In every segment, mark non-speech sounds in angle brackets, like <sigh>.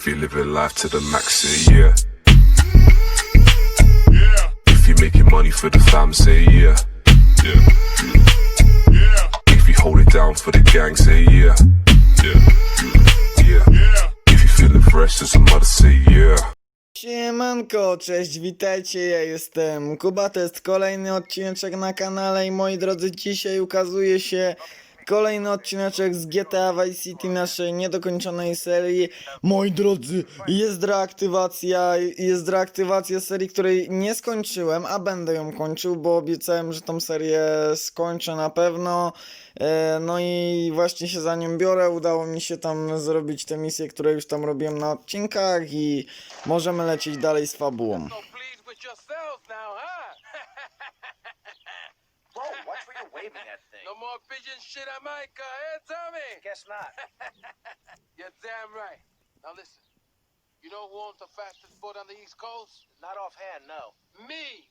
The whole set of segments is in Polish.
If you living life to the max, say yeah. If you making money for the fam, say yeah. Yeah. If you hold it down for the gang, say yeah. Yeah. Yeah. If you feeling fresh to some other, say yeah. Siemanko, cześć, witajcie, ja jestem Kuba, to jest kolejny odcineczek na kanale i moi drodzy, dzisiaj ukazuje się kolejny odcineczek z GTA Vice City, naszej niedokończonej serii. Moi drodzy, jest reaktywacja, jest reaktywacja serii, której nie skończyłem, a będę ją kończył, bo obiecałem, że tą serię skończę na pewno. E, No i właśnie się za nią biorę. Udało mi się tam zrobić te misje, które już tam robiłem na odcinkach i możemy lecieć dalej z fabułą. Waving that thing. no more pigeon shit on my car, eh, Tommy? Guess not. <laughs> You're damn right. Now listen, you know who owns the fastest boat on the East Coast? Not offhand, no. Me.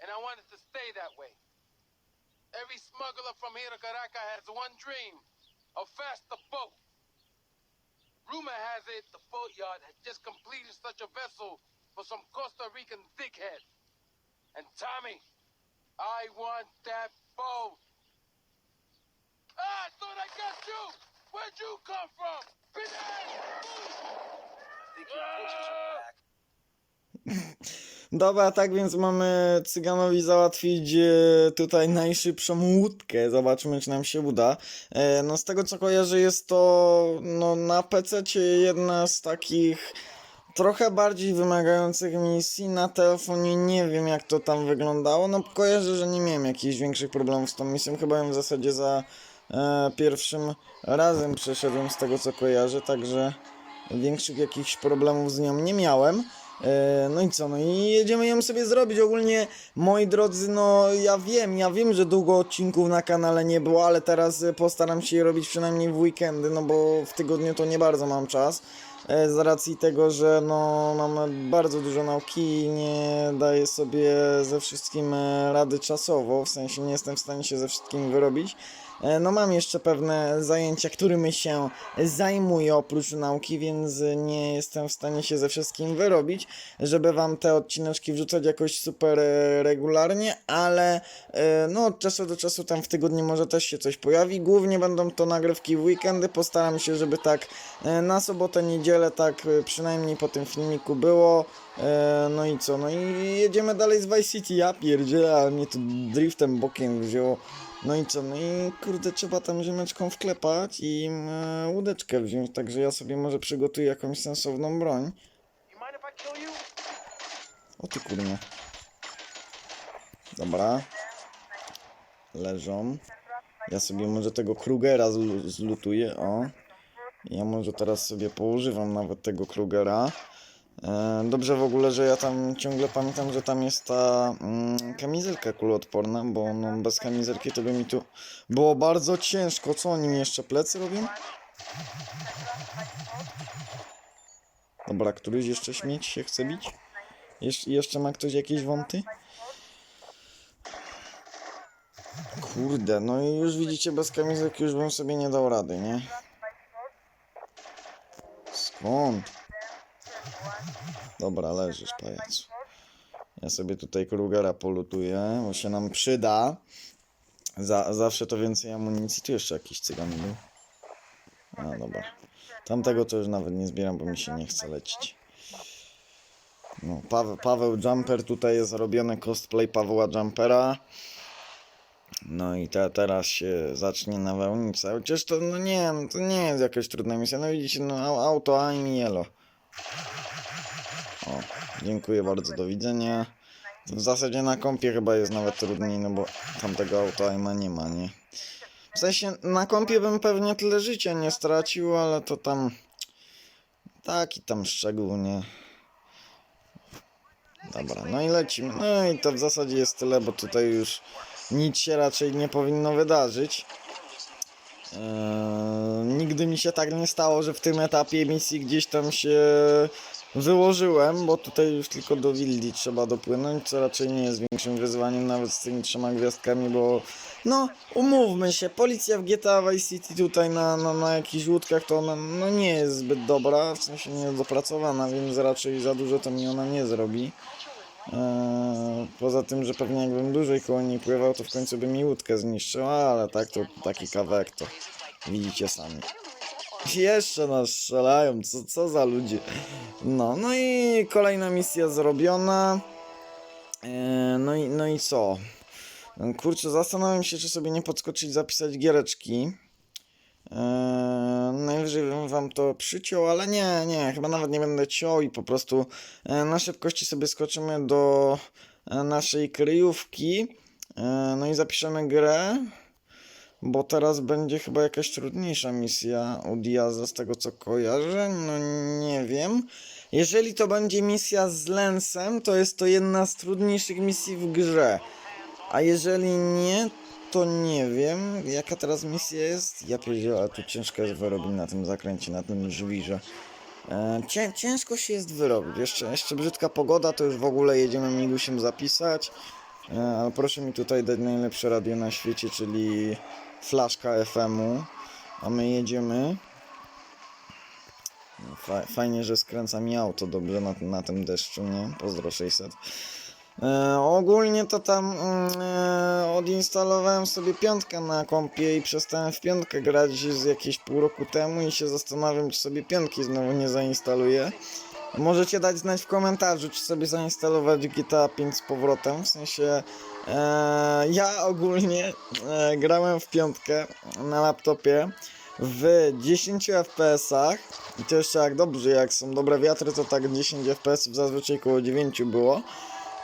And I want it to stay that way. Every smuggler from here to Caracas has one dream, a faster boat. Rumor has it the boat yard has just completed such a vessel for some Costa Rican dickhead. And Tommy, I want that Ah, I thought I got you. Where'd you come from? <laughs> Dobra, tak więc mamy Cyganowi załatwić e, tutaj najszybszą łódkę. Zobaczymy, czy nam się uda. E, no z tego co kojarzę, jest to no, na PC jedna z takich trochę bardziej wymagających misji. Na telefonie nie wiem, jak to tam wyglądało. No kojarzę, że nie miałem jakichś większych problemów z tą misją. Chyba ją w zasadzie za e, pierwszym razem przeszedłem z tego co kojarzę, także większych jakichś problemów z nią nie miałem. E, No i co, no i jedziemy ją sobie zrobić. Ogólnie, moi drodzy, no ja wiem, ja wiem, że długo odcinków na kanale nie było, ale teraz e, postaram się je robić przynajmniej w weekendy, no bo w tygodniu to nie bardzo mam czas. E, Z racji tego, że no mam bardzo dużo nauki i nie daję sobie ze wszystkim e, rady czasowo, w sensie nie jestem w stanie się ze wszystkim wyrobić. E, No mam jeszcze pewne zajęcia, którymi się zajmuję oprócz nauki, więc nie jestem w stanie się ze wszystkim wyrobić, żeby wam te odcineczki wrzucać jakoś super e, regularnie, ale e, no od czasu do czasu tam w tygodniu może też się coś pojawi. Głównie będą to nagrywki w weekendy, postaram się, żeby tak na sobotę, niedzielę, tak przynajmniej po tym filmiku było. No i co, no i jedziemy dalej z Vice City, ja pierdzielę, ale mnie tu driftem bokiem wzięło. No i co, no i kurde, trzeba tam ziemeczką wklepać i e, łódeczkę wziąć, także ja sobie może przygotuję jakąś sensowną broń. O ty kurnie. Dobra. Leżą. Ja sobie może tego Krugera zlu- zlutuję, o. Ja może teraz sobie poużywam nawet tego Krugera. E, dobrze w ogóle, że ja tam ciągle pamiętam, że tam jest ta mm, kamizelka kuloodporna, bo no, bez kamizelki to by mi tu było bardzo ciężko. Co oni mi jeszcze plecy robią? Dobra, któryś jeszcze śmieć się chce bić? Jesz jeszcze ma ktoś jakieś wąty? Kurde, no i już widzicie, bez kamizelki już bym sobie nie dał rady, nie? Skąd? Dobra, leżysz, pajacu. Ja sobie tutaj Krugera polutuję, bo się nam przyda. Za, zawsze to więcej amunicji. Tu jeszcze jakiś cygan był. A, dobra. Tamtego to już nawet nie zbieram, bo mi się nie chce lecieć. No, Paweł, Paweł Jumper tutaj jest robiony cosplay Pawła Jumpera. No i te, teraz się zacznie nawałnica. Chociaż to no nie, to nie jest jakaś trudna misja. No widzicie, no au- auto I'm yellow. Dziękuję bardzo, do widzenia. W zasadzie na kompie chyba jest nawet trudniej, no bo tamtego auto aima nie ma, nie? W sensie na kompie bym pewnie tyle życia nie stracił, ale to tam taki tam szczegół, nie? Dobra, no i lecimy. No i to w zasadzie jest tyle, bo tutaj już nic się raczej nie powinno wydarzyć. Eee, nigdy mi się tak nie stało, że w tym etapie misji gdzieś tam się wyłożyłem, bo tutaj już tylko do willi trzeba dopłynąć, co raczej nie jest większym wyzwaniem nawet z tymi trzema gwiazdkami, bo no umówmy się, policja w GTA Vice City tutaj na, na, na jakichś łódkach to ona no, nie jest zbyt dobra, w sensie nie jest dopracowana, więc raczej za dużo to mi ona nie zrobi. Eee, poza tym, że pewnie jakbym dłużej koło niej pływał, to w końcu by mi łódkę zniszczyła, ale tak to taki kawałek to widzicie sami. <laughs> Jeszcze nas strzelają, co, co za ludzie. No, no i kolejna misja zrobiona. Eee, no, i, no i co? Kurczę, zastanawiam się, czy sobie nie podskoczyć, zapisać giereczki. Eee, najwyżej bym wam to przyciął, ale nie, nie, chyba nawet nie będę ciął i po prostu e, na szybkości sobie skoczymy do e, naszej kryjówki. E, no i zapiszemy grę, bo teraz będzie chyba jakaś trudniejsza misja u Diaza z tego co kojarzę, no nie wiem. Jeżeli to będzie misja z Lensem, to jest to jedna z trudniejszych misji w grze. A jeżeli nie, to nie wiem, jaka teraz misja jest. Ja ale tu ciężko jest wyrobić na tym zakręcie, na tym żwirze. E, cię, ciężko się jest wyrobić. Jeszcze, jeszcze brzydka pogoda, to już w ogóle jedziemy migusiem zapisać. E, proszę mi tutaj dać najlepsze radio na świecie, czyli flaszka FM-u. A my jedziemy. Fa fajnie, że skręca mi auto dobrze na, na tym deszczu, nie? Pozdro 600. E, ogólnie to tam mm, e, odinstalowałem sobie piątkę na kompie i przestałem w piątkę grać z jakieś pół roku temu i się zastanawiam, czy sobie piątki znowu nie zainstaluję. Możecie dać znać w komentarzu, czy sobie zainstalować GTA 5 z powrotem. W sensie e, ja ogólnie e, grałem w piątkę na laptopie w 10 FPS-ach i to jeszcze jak dobrze, jak są dobre wiatry, to tak 10 FPS zazwyczaj około 9 było.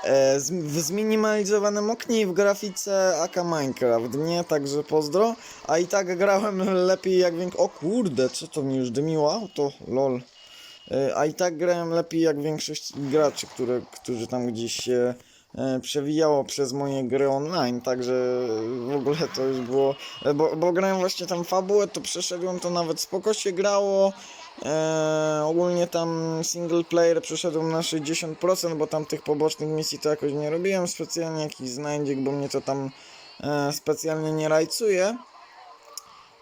E, z, w zminimalizowanym oknie i w grafice AK Minecraft, nie? Także pozdro. A i tak grałem lepiej jak większość... O kurde, co to mi już dymiło? To lol. E, A i tak grałem lepiej jak większość graczy, które, którzy tam gdzieś się e, przewijało przez moje gry online, także w ogóle to już było, e, bo, bo grałem właśnie tam fabułę, to przeszedłem, to nawet spoko się grało, e, ogólnie tam single player przeszedłem na 60%, bo tam tych pobocznych misji to jakoś nie robiłem specjalnie, jakiś znajdziek, bo mnie to tam e, specjalnie nie rajcuje,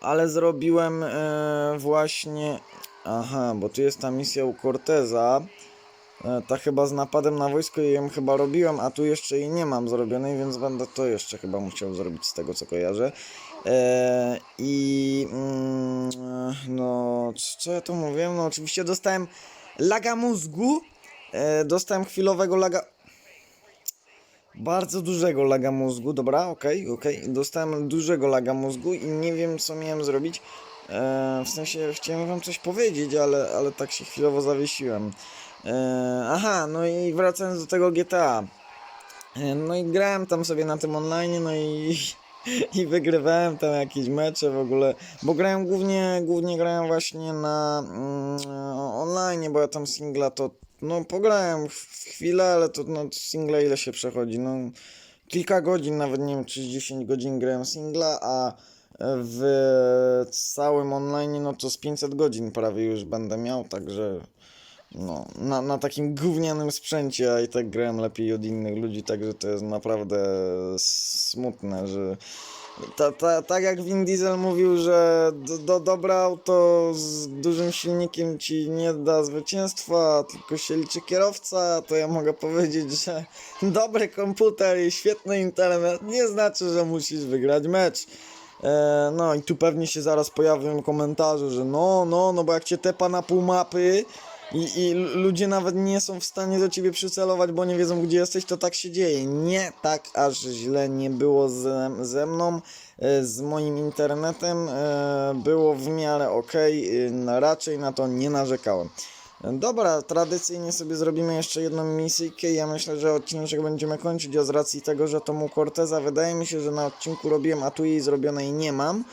ale zrobiłem e, właśnie, aha, bo tu jest ta misja u Corteza, E, Ta chyba z napadem na wojsko ją chyba robiłem, a tu jeszcze jej nie mam zrobionej, więc będę to jeszcze chyba musiał zrobić z tego co kojarzę. E, I mm, no, co ja tu mówiłem? No oczywiście dostałem laga mózgu. E, dostałem chwilowego laga. Bardzo dużego laga mózgu, dobra, okej, okej. Dostałem dużego laga mózgu i nie wiem co miałem zrobić. E, w sensie chciałem wam coś powiedzieć, ale, ale tak się chwilowo zawiesiłem. E, aha, no i wracając do tego GTA. E, no i grałem tam sobie na tym online, no i, <laughs> i wygrywałem tam jakieś mecze w ogóle, bo grałem głównie, głównie grałem właśnie na mm, online, bo ja tam singla to, no pograłem chwilę, ale to no single ile się przechodzi, no kilka godzin, nawet nie wiem czy 10 godzin grałem singla, a w całym online no to z 500 godzin prawie już będę miał, także no, na, na takim gównianym sprzęcie, a i tak grałem lepiej od innych ludzi, także to jest naprawdę smutne, że ta, ta, tak jak Vin Diesel mówił, że do, do, dobre auto z dużym silnikiem ci nie da zwycięstwa, tylko się liczy kierowca, to ja mogę powiedzieć, że dobry komputer i świetny internet nie znaczy, że musisz wygrać mecz. E, no i tu pewnie się zaraz pojawią komentarze, że no, no, no bo jak cię tepa na pół mapy i, i ludzie nawet nie są w stanie do ciebie przycelować, bo nie wiedzą gdzie jesteś, to tak się dzieje. Nie tak aż źle nie było ze, ze mną, e, z moim internetem, e, było w miarę ok, raczej na to nie narzekałem. Dobra, tradycyjnie sobie zrobimy jeszcze jedną misyjkę. Ja myślę, że odcinek będziemy kończyć, a z racji tego, że to mu Corteza wydaje mi się, że na odcinku robiłem, a tu jej zrobionej nie mam.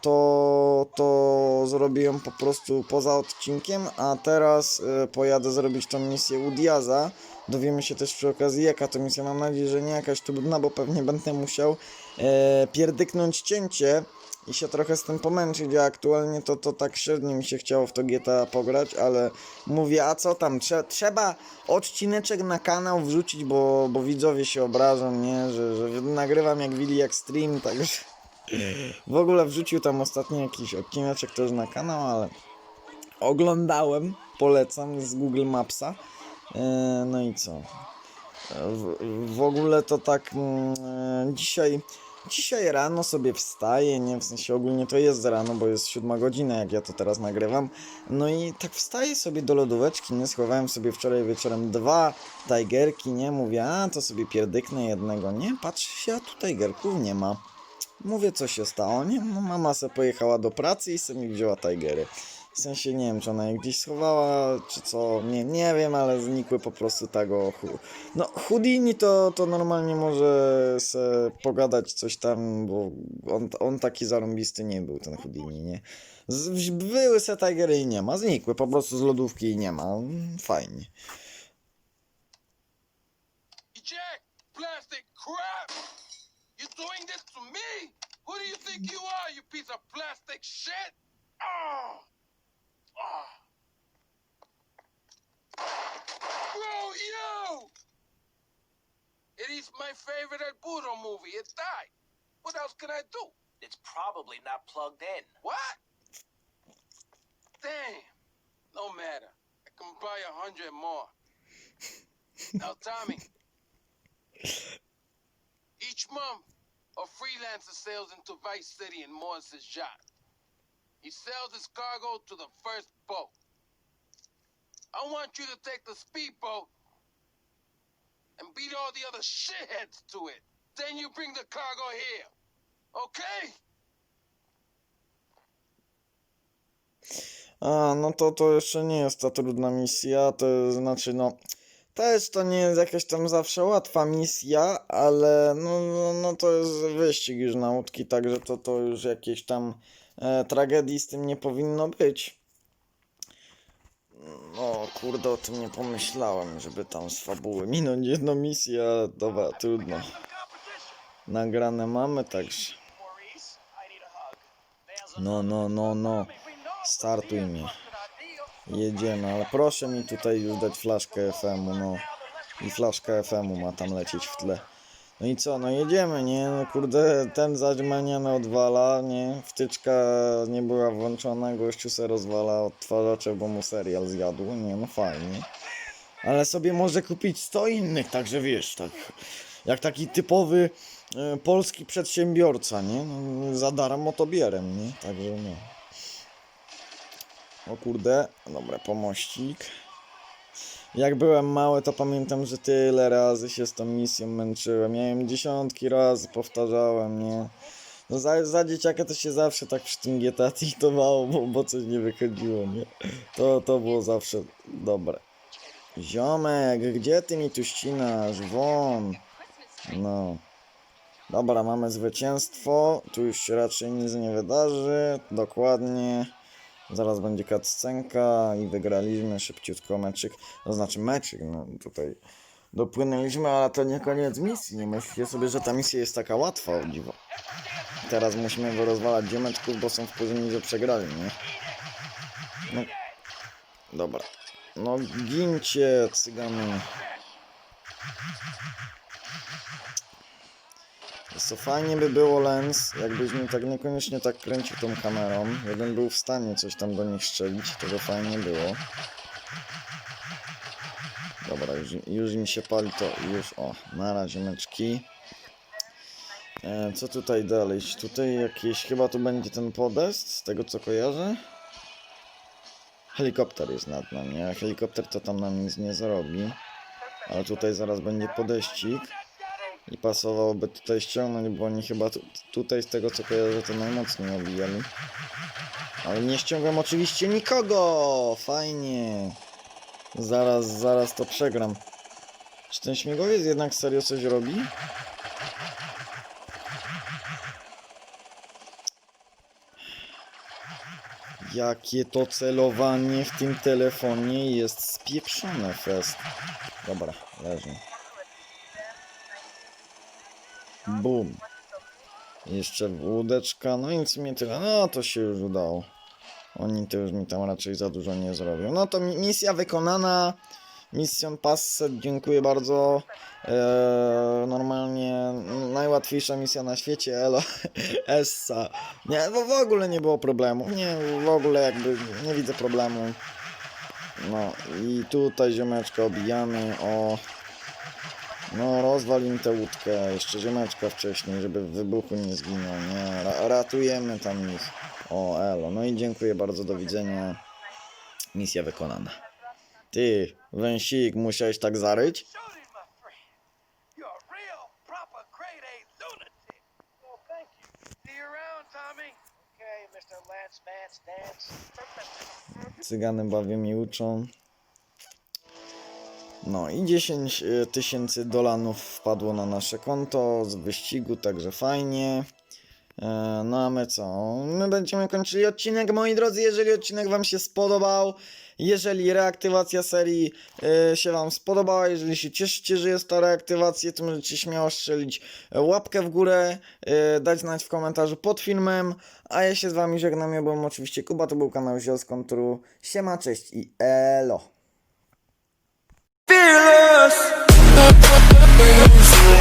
To, to zrobiłem po prostu poza odcinkiem, a teraz e, pojadę zrobić tą misję u Diaza. Dowiemy się też przy okazji jaka to misja. Mam nadzieję, że nie jakaś trudna, bo pewnie będę musiał e, pierdyknąć cięcie i się trochę z tym pomęczyć, a aktualnie to, to tak średnio mi się chciało w to GTA pograć, ale mówię, a co tam, Trze trzeba odcineczek na kanał wrzucić, bo, bo widzowie się obrażą, nie, że, że nagrywam jak Willy Extreme, także w ogóle wrzucił tam ostatnio jakiś odcineczek też na kanał, ale oglądałem, polecam z Google Mapsa, e, no i co, w, w ogóle to tak mm, e, dzisiaj Dzisiaj rano sobie wstaję, nie w sensie ogólnie to jest rano, bo jest siódma godzina, jak ja to teraz nagrywam. No i tak wstaję sobie do lodóweczki, nie schowałem sobie wczoraj wieczorem dwa tigerki, nie mówię, a to sobie pierdyknę jednego, nie? Patrzę się, a tu tigerków nie ma. Mówię, co się stało, nie? No mama se pojechała do pracy i sobie wzięła tigery. W sensie nie wiem, czy ona je gdzieś schowała, czy co, nie, nie wiem, ale znikły po prostu tak o chu... No, Houdini to, to normalnie może se pogadać coś tam, bo on, on taki zarąbisty nie był, ten Houdini, nie? Z, były se tigery i nie ma, znikły po prostu z lodówki i nie ma, fajnie. Jack? Oh! Oh! Bro, you! It is my favorite El Burro movie. It died. What else can I do? It's probably not plugged in. What? Damn. No matter. I can buy a hundred more. now, Tommy. Each month, a freelancer sails into Vice City and moors his yacht. He sells his cargo to the first boat. I want you to take the speedboat and beat all the other shitheads to it. Then you bring the cargo here. Okay? A, no to to jeszcze nie jest ta trudna misja, to znaczy no... Też to nie jest jakaś tam zawsze łatwa misja, ale no, no, no to jest wyścig już na łódki, także to, to już jakieś tam tragedii z tym nie powinno być. No kurde, o tym nie pomyślałem, żeby tam z fabuły minąć jedną misję, ale dobra, trudno. Nagrane mamy, także... No, no, no, no. Startuj mnie. Jedziemy, ale proszę mi tutaj już dać flaszkę FM-u, no. I flaszka FM-u ma tam lecieć w tle. No i co, no jedziemy, nie? No kurde, ten zaćmaniany odwala, nie? Wtyczka nie była włączona, gościu se rozwala odtwarzacze, bo mu serial zjadł, nie? No fajnie. Ale sobie może kupić 100 innych, także wiesz, tak. Jak taki typowy e, polski przedsiębiorca, nie? No, za darmo to bierem, nie? Także no. O kurde, dobra, pomościk. Jak byłem mały, to pamiętam, że tyle razy się z tą misją męczyłem. Miałem dziesiątki razy, powtarzałem, nie? No za, za dzieciaka to się zawsze tak przy tym GTA tiltowało, bo, bo coś nie wychodziło, nie? To, to było zawsze dobre. Ziomek, gdzie ty mi tu ścinasz? Won! No. Dobra, mamy zwycięstwo. Tu już się raczej nic nie wydarzy. Dokładnie. Zaraz będzie cutscenka i wygraliśmy szybciutko meczyk. To znaczy meczyk, no tutaj dopłynęliśmy, ale to nie koniec misji. Nie myślcie sobie, że ta misja jest taka łatwa, o dziwo. Teraz musimy wyrozwalać ziomeczków, bo są w poziomie, że przegrali, nie? No. Dobra. No gincie, cygany. Wiesz Co fajnie by było Lens, jakbyś mi tak niekoniecznie tak kręcił tą kamerą. Jakbym był w stanie coś tam do nich strzelić, to by fajnie było. Dobra, już, już mi się pali to, już, o, na razie meczki. E, co tutaj dalej? Tutaj jakieś, chyba tu będzie ten podest, z tego co kojarzę. Helikopter jest nad nami, a helikopter to tam nam nic nie zrobi. Ale tutaj zaraz będzie podeścik. I pasowałoby tutaj ściągnąć, bo oni chyba tu, tutaj z tego co kojarzę to najmocniej obijali. Ale nie ściągam oczywiście nikogo! Fajnie! Zaraz, zaraz to przegram. Czy ten śmigłowiec jednak serio coś robi? Jakie to celowanie w tym telefonie jest spieprzone fest. Dobra, leży. Bum. Jeszcze łódeczka, no i w sumie tyle. No to się już udało. Oni to już mi tam raczej za dużo nie zrobią. No to mi- misja wykonana. Mission Passet, dziękuję bardzo. Eee, normalnie najłatwiejsza misja na świecie, elo, <laughs> Essa. Nie, bo w ogóle nie było problemu. Nie, w ogóle jakby nie widzę problemu. No i tutaj ziomeczka obijamy, o. No rozwal im tę łódkę, jeszcze ziomeczka wcześniej, żeby w wybuchu nie zginął, nie, Ra ratujemy tam ich. O, elo, no i dziękuję bardzo, do widzenia. Misja wykonana. Ty, węsik, musiałeś tak zaryć? Cygany bawią i uczą. No i 10 e, tysięcy dolarów wpadło na nasze konto z wyścigu, także fajnie. E, No a my co? My będziemy kończyli odcinek, moi drodzy, jeżeli odcinek wam się spodobał, jeżeli reaktywacja serii e, się wam spodobała, jeżeli się cieszycie, że jest ta reaktywacja, to możecie śmiało strzelić łapkę w górę, dać znać w komentarzu pod filmem, a ja się z wami żegnam, ja byłem oczywiście Kuba, to był kanał Ziel z Konturu. Siema, cześć i elo! Fearless. Fearless.